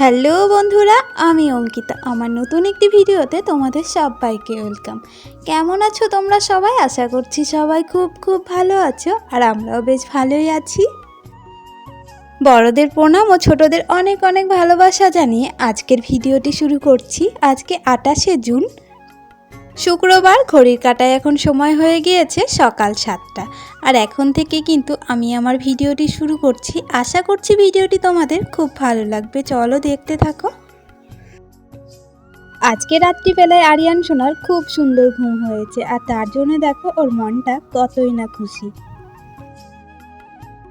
Hello বন্ধুরা, আমি অঙ্কিতা। আমার নতুন একটি ভিডিওতে তোমাদের সবাইকে ওয়েলকাম। কেমন আছো তোমরা সবাই? আশা করছি সবাই খুব খুব ভালো আছো, আর আমরাও বেশ ভালোই আছি। বড়দের প্রণাম ও ছোটদের অনেক অনেক ভালোবাসা জানিয়ে আজকের ভিডিওটি শুরু করছি। আজকে আটাশে জুন শুক্রবার ঘড়ির কাটায় এখন সময় হয়ে গিয়েছে সকাল সাতটা। আর এখন থেকে কিন্তু আমি আমার ভিডিওটি শুরু করছি। আশা করছি ভিডিওটি তোমাদের খুব ভালো লাগবে। চলো দেখতে থাকো। আজকে রাত্রিবেলায় আরিয়ান সোনার খুব সুন্দর ঘুম হয়েছে। আর তার জন্য দেখো ওর মনটা কতই না খুশি।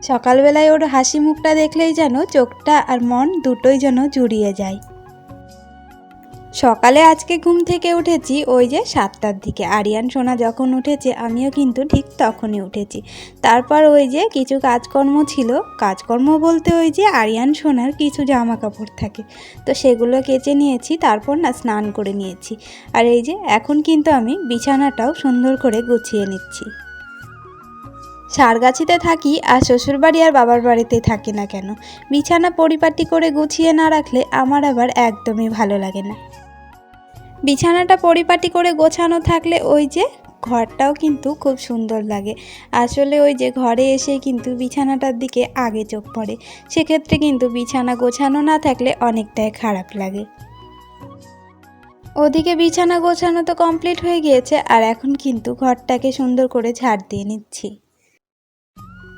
সকালবেলায় ওর হাসি মুখটা দেখলেই যেন চোখটা আর মন দুটোই যেন জুড়িয়ে যায়। সকালে আজকে ঘুম থেকে উঠেছি, ওই যে সাতটার দিকে। আরিয়ান, সোনা যখন উঠেছে, আমিও কিন্তু ঠিক তখনই উঠেছি। তারপর ওই যে কিছু কাজকর্ম ছিল, কাজকর্ম বলতে ওই যে আরিয়ান, সোনার কিছু জামা কাপড় থাকে। তো সেগুলো কেচে নিয়েছি, তারপর না স্নান করে নিয়েছি। আর এই যে এখন কিন্তু আমি বিছানাটাও সুন্দর করে গুছিয়ে নিচ্ছি। সারগাছিতে থাকি, আর শ্বশুরবাড়ি আর বাবার বাড়িতে থাকি না কেন? বিছানা পরিপাটি করে গুছিয়ে না রাখলে আমার আবার একদমই ভালো লাগে না। বিছানাটা পরিপাটি করে গোছানো থাকলে ওই যে ঘরটাও কিন্তু খুব সুন্দর লাগে। আসলে ওই যে ঘরে এসে কিন্তু বিছানাটার দিকে আগে চোখ পড়ে। সেক্ষেত্রে কিন্তু বিছানা গোছানো না থাকলে অনেকটাই খারাপ লাগে। ওদিকে বিছানা গোছানো তো কমপ্লিট হয়ে গিয়েছে, আর এখন কিন্তু ঘরটাকে সুন্দর করে ঝাড় দিয়ে নিচ্ছি।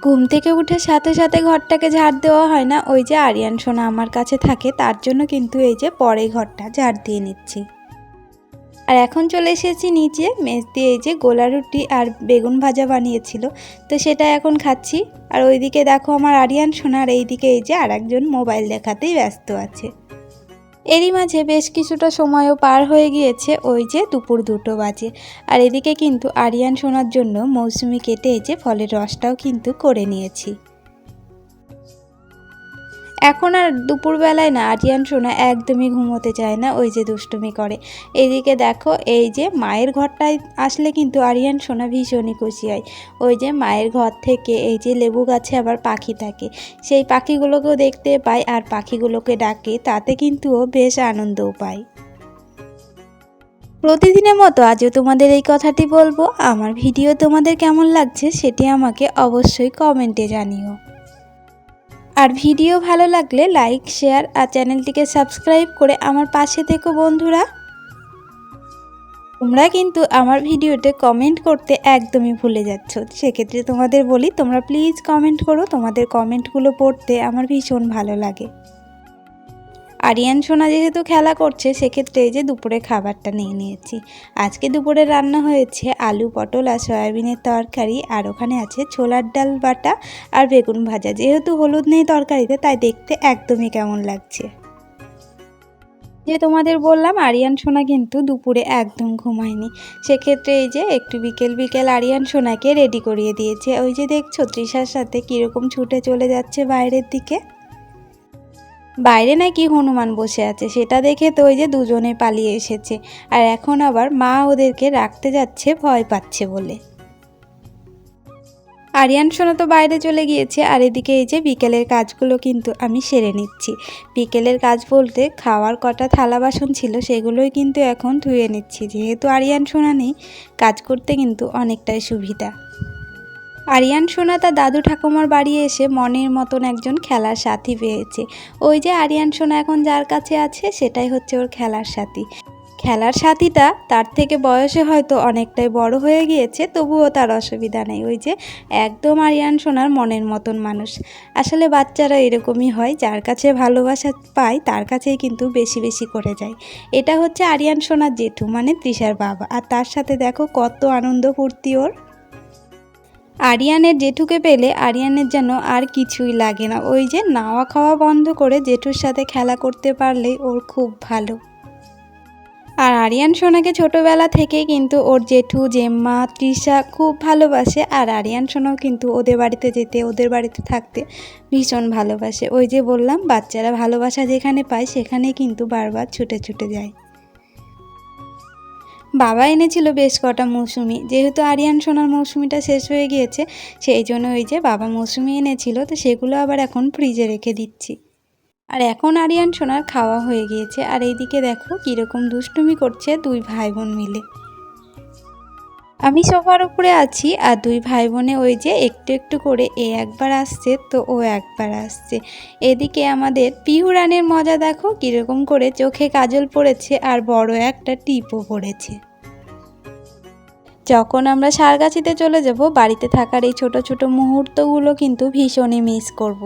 ঘুম থেকে উঠে সাথে সাথে ঘরটাকে ঝাড় দেওয়া হয় না, ওই যে আরিয়ান সোনা আমার কাছে থাকে, তার জন্য কিন্তু এই যে পরে ঘরটা ঝাড় দিয়ে নিচ্ছি। আর এখন চলে এসেছি নিচে। মেজ দিয়ে এই যে গোলা রুটি আর বেগুন ভাজা বানিয়েছিল। তো সেটা এখন খাচ্ছি। আর ওইদিকে দেখো আমার আরিয়ান সোনার এইদিকে এই যে আর একজন মোবাইল দেখাতেই ব্যস্ত আছে। এরই মাঝে বেশ কিছুটা সময়ও পার হয়ে গিয়েছে ওই যে দুপুর দুটো বাজে। আর এদিকে কিন্তু আরিয়ান, সোনার জন্য মৌসুমি কেটে এই যে ফলের রসটাও কিন্তু করে নিয়েছি। এখন আর দুপুরবেলায় না, আরিয়ান সোনা একদমই ঘুমোতে চায় না, ওই যে দুষ্টুমি করে। এইদিকে দেখো, এই যে মায়ের ঘরটায় আসলে কিন্তু আরিয়ান সোনা ভীষণই খুশি হয়। ওই যে মায়ের ঘর থেকে এই যে লেবু গাছে আবার পাখি থাকে। সেই পাখিগুলোকেও দেখতে পায় আর পাখিগুলোকে ডাকে, তাতে কিন্তু ও বেশ আনন্দও পায়। প্রতিদিনের মতো আজও তোমাদের এই কথাটি বলব। আমার ভিডিও তোমাদের কেমন লাগছে সেটি আমাকে অবশ্যই কমেন্টে জানিও। আর ভিডিও ভালো লাগলে লাইক, শেয়ার আর চ্যানেলটিকে সাবস্ক্রাইব করে আমার পাশে থেকো বন্ধুরা। তোমরা কিন্তু আমার ভিডিওতে কমেন্ট করতে একদমই ভুলে যাচ্ছ। সেক্ষেত্রে তোমাদের বলি, তোমরা প্লিজ কমেন্ট করো, তোমাদের কমেন্টগুলো পড়তে আমার ভীষণ ভালো লাগে। আরিয়ান সোনা যেহেতু খেলা করছে, সেক্ষেত্রে এই যে দুপুরে খাবারটা নিয়ে নিয়েছি। আজকে দুপুরে রান্না হয়েছে আলু, পটল আর সয়াবিনের তরকারি, আর ওখানে আছে ছোলার ডাল বাটা আর বেগুন ভাজা। যেহেতু হলুদ নেই তরকারিতে, তাই দেখতে একদমই কেমন লাগছে। যে তোমাদের বললাম, আরিয়ান সোনা কিন্তু দুপুরে একদম ঘুমায়নি। সেক্ষেত্রে এই যে একটু বিকেল বিকেল আরিয়ান সোনাকে রেডি করিয়ে দিয়েছে। ওই যে দেখছ, তৃষার সাথে কীরকম ছুটে চলে যাচ্ছে বাইরের দিকে। বাইরে নাকি হনুমান বসে আছে, সেটা দেখে তো ওই যে দুজনে পালিয়ে এসেছে। আর এখন আবার মা ওদেরকে রাখতে যাচ্ছে, ভয় পাচ্ছে বলে। আরিয়ান সোনা তো বাইরে চলে গিয়েছে, আর এদিকে এই যে বিকেলের কাজগুলো কিন্তু আমি সেরে নিচ্ছি। বিকেলের কাজ বলতে খাওয়ার কটা থালা বাসন ছিল, সেগুলোই কিন্তু এখন ধুয়ে নিচ্ছি। যেহেতু আরিয়ান সোনা নেই, কাজ করতে কিন্তু অনেকটাই সুবিধা। আরিয়ান সোনা তার দাদু ঠাকুমার বাড়ি এসে মনের মতন একজন খেলার সাথী পেয়েছে। ওই যে আরিয়ান, সোনা এখন যার কাছে আছে, সেটাই হচ্ছে ওর খেলার সাথী। খেলার সাথীটা তার থেকে বয়সে হয়তো অনেকটাই বড় হয়ে গিয়েছে, তবুও তার অসুবিধা নেই। ওই যে একদম আরিয়ান, সোনার মনের মতন মানুষ। আসলে বাচ্চারা এরকমই হয়, যার কাছে ভালোবাসা পায়, তার কাছেই কিন্তু বেশি বেশি করে যায়। এটা হচ্ছে আরিয়ান, সোনার জেঠু মানে তৃষার বাবা। আর তার সাথে দেখো কত আনন্দ ফুর্তি ওর। আরিয়ানের জেঠুকে পেলে আরিয়ানের যেন আর কিছুই লাগে না। ওই যে নাওয়া খাওয়া বন্ধ করে জেঠুর সাথে খেলা করতে পারলেই ওর খুব ভালো। আর আরিয়ান সোনাকে ছোটোবেলা থেকে কিন্তু ওর জেঠু, জেম্মা, তৃষা খুব ভালোবাসে। আর আরিয়ান সোনাও কিন্তু ওদের বাড়িতে যেতে, ওদের বাড়িতে থাকতে ভীষণ ভালোবাসে। ওই যে বললাম, বাচ্চারা ভালোবাসা যেখানে পায় সেখানে কিন্তু বারবার ছুটে ছুটে যায়। বাবা এনেছিল বেশ কটা মৌসুমি। যেহেতু আরিয়ান সোনার মৌসুমিটা শেষ হয়ে গিয়েছে, সেই জন্য ওই যে বাবা মৌসুমি এনেছিল, তো সেগুলো আবার এখন ফ্রিজে রেখে দিচ্ছি। আর এখন আরিয়ান সোনার খাওয়া হয়ে গিয়েছে। আর এইদিকে দেখো কীরকম দুষ্টুমি করছে দুই ভাই বোন মিলে। আমি সোফার উপরে আছি আর দুই ভাই বোনে ওই যে একটু একটু করে এ একবার আসছে, তো ও একবার আসছে এদিকে আমাদের পিহু রানের মজা দেখো কীরকম করে চোখে কাজল পড়েছে আর বড় একটা টিপও পড়েছে যখন আমরা সারগাছিতে চলে যাব, বাড়িতে থাকার এই ছোট ছোট মুহূর্তগুলো কিন্তু ভীষণই মিস করব।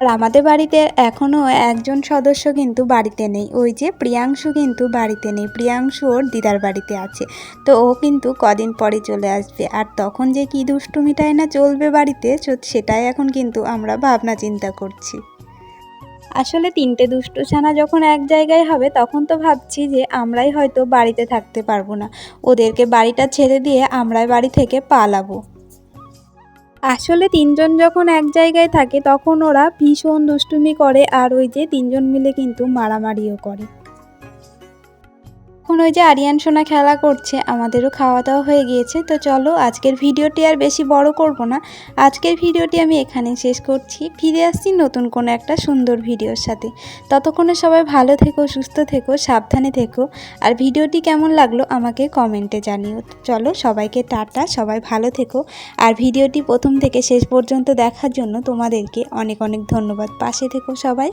আর আমাদের বাড়িতে এখনও একজন সদস্য কিন্তু বাড়িতে নেই। ওই যে প্রিয়াংশু কিন্তু বাড়িতে নেই। প্রিয়াংশু ওর দিদার বাড়িতে আছে। তো ও কিন্তু কদিন পরে চলে আসবে। আর তখন যে কী দুষ্টুমিটাই না চলবে বাড়িতে সেটাই এখন কিন্তু আমরা ভাবনা চিন্তা করছি। আসলে তিনটে দুষ্টু ছানা যখন এক জায়গায় হবে, তখন তো ভাবছি যে আমরাই হয়তো বাড়িতে থাকতে পারব না। ওদেরকে বাড়িটা ছেড়ে দিয়ে আমরাই বাড়ি থেকে পালাবো। আসলে তিনজন যখন এক জায়গায় থাকে, তখন ওরা ভীষণ দুষ্টুমি করে আর ওই যে তিনজন মিলে কিন্তু মারামারিও করে। এখন ওই যে আরিয়ান সোনা খেলা করছে, আমাদেরও খাওয়া দাওয়া হয়ে গিয়েছে, তো চলো আজকের ভিডিওটি আর বেশি বড় করব না। আজকের ভিডিওটি আমি এখানেই শেষ করছি। ফিরে আসছি নতুন কোনো একটা সুন্দর ভিডিওর সাথে। ততক্ষণে সবাই ভালো থেকো, সুস্থ থেকো, সাবধানে থেকো। আর ভিডিওটি কেমন লাগল আমাকে কমেন্টে জানিও। চলো সবাইকে টাটা, সবাই ভালো থেকো। আর ভিডিওটি প্রথম থেকে শেষ পর্যন্ত দেখার জন্য তোমাদেরকে অনেক অনেক ধন্যবাদ। পাশে থেকো সবাই।